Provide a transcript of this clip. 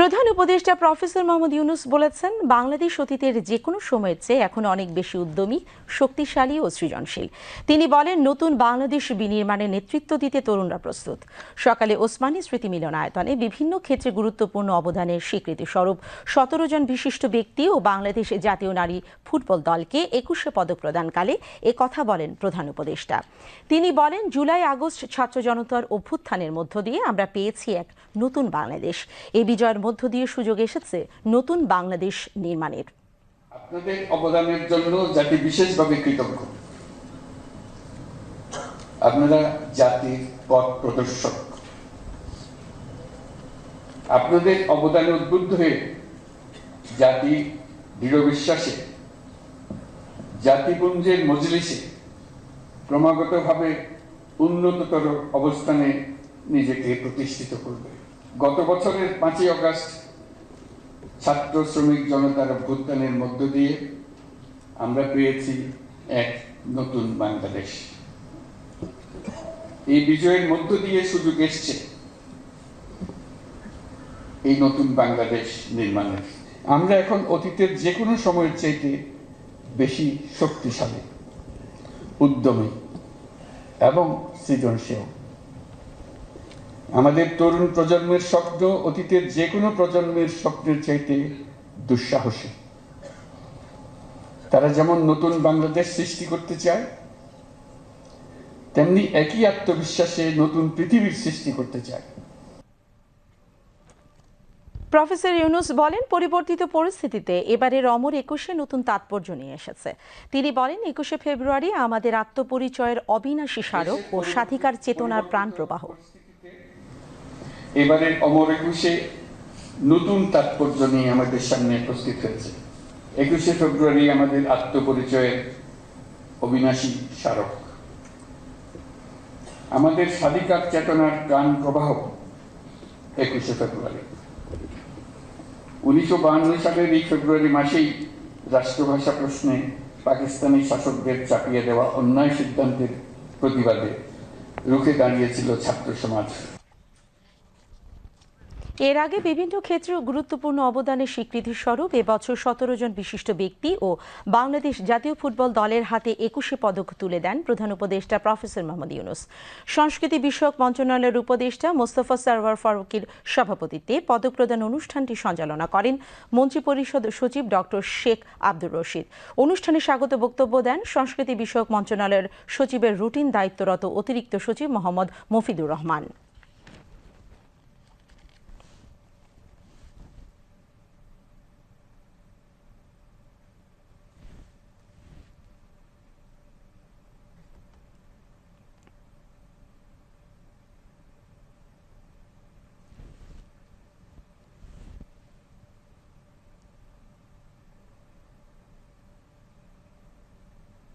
প্রধান উপদেষ্টা প্রফেসর মোহাম্মদ ইউনুস বলেছেন, বাংলাদেশ অতীতের যে কোনো সময়ের চেয়ে এখন অনেক বেশি উদ্যমী, শক্তিশালী ও সৃজনশীল। তিনি বলেন, নতুন বাংলাদেশ বিনির্মাণে নেতৃত্ব দিতে তরুণরা প্রস্তুত। সকালে ওসমানী স্মৃতি মিলনায়তনে বিভিন্ন ক্ষেত্রে গুরুত্বপূর্ণ অবদানের স্বীকৃতি স্বরূপ সতেরো জন বিশিষ্ট ব্যক্তি ও বাংলাদেশ জাতীয় নারী ফুটবল দলকে একুশে পদক প্রদানকালে এ কথা বলেন প্রধান উপদেষ্টা। তিনি বলেন, জুলাই আগস্ট ছাত্র জনতার অভ্যুত্থানের মধ্য দিয়ে আমরা পেয়েছি এক নতুন বাংলাদেশ। এই বিজয়ের মধ্য দিয়ে সুযোগ এসেছে নতুন বাংলাদেশ নির্মাণের। আপনাদের অবদানের জন্য জাতি বিশেষভাবে কৃতজ্ঞ। আপনারা জাতির পথ প্রদর্শক। আপনাদের অবদানে উদ্বুদ্ধ হয়ে জাতি দৃঢ় বিশ্বাসে, জাতিপুঞ্জের মজলিসে ক্রমাগতভাবে উন্নততর অবস্থানে নিজেকে প্রতিষ্ঠিত করবে। গত বছরের পাঁচই অগাস্ট ছাত্র শ্রমিক জনতার অভ্যুত্থানের মধ্য দিয়ে আমরা পেয়েছি এক নতুন বাংলাদেশ। এই বিজয়ের মধ্য দিয়ে সুযোগ এসছে এই নতুন বাংলাদেশ নির্মাণের। আমরা এখন অতীতের যে কোনো সময়ের চাইতে বেশি শক্তিশালী, উদ্যমী এবং সৃজনশীল। আমাদের তরুণ প্রজন্মের স্বপ্ন, অতীতের যে কোনো প্রজন্মের স্বপ্নের চাইতে দুঃসাহসী। তারা যেমন নতুন বাংলাদেশ সৃষ্টি করতে চায়, তেমনি একই আত্মবিশ্বাসে নতুন পৃথিবীর সৃষ্টি করতে চায়। প্রফেসর ইউনুস বলেন, পরিবর্তিত পরিস্থিতিতে এবারের অমর একুশে নতুন তাৎপর্য নিয়ে এসেছে। তিনি বলেন, একুশে ফেব্রুয়ারি আমাদের আত্মপরিচয়ের অবিনাশী স্মারক ও স্বাধিকার চেতনার প্রাণ প্রবাহ এবারের অমর একুশে নতুন তাৎপর্য নিয়ে আমাদের সামনে উপস্থিত হয়েছে। একুশে ফেব্রুয়ারি আমাদের আত্মপরিচয়ের অবিনাশী স্মারক। আমাদের স্বাধিকার চেতনার গান প্রবাহ একুশে ফেব্রুয়ারি। উনিশশো বাহান্ন সালের এই ফেব্রুয়ারি মাসেই রাষ্ট্রভাষা প্রশ্নে পাকিস্তানি শাসকদের চাপিয়ে দেওয়া অন্যায় সিদ্ধান্তের প্রতিবাদে রুখে দাঁড়িয়েছিল ছাত্র সমাজ। এর আগে বিভিন্ন ক্ষেত্রে গুরুত্বপূর্ণ অবদানের স্বীকৃতি স্বরূপ এবছর সতেরো জন বিশিষ্ট ব্যক্তি ও বাংলাদেশ জাতীয় ফুটবল দলের হাতে একুশে পদক তুলে দেন প্রধান উপদেষ্টা প্রফেসর মোহাম্মদ ইউনুস। সংস্কৃতি বিষয়ক মন্ত্রণালয়ের উপদেষ্টা মোস্তফা সারওয়ার ফারুকের সভাপতিত্বে পদক প্রদান অনুষ্ঠানটি সঞ্চালনা করেন মন্ত্রিপরিষদ সচিব ডক্টর শেখ আব্দুর রশিদ। অনুষ্ঠানে স্বাগত বক্তব্য দেন সংস্কৃতি বিষয়ক মন্ত্রণালয়ের সচিবের রুটিন দায়িত্বরত অতিরিক্ত সচিব মোহাম্মদ মফিদুর রহমান।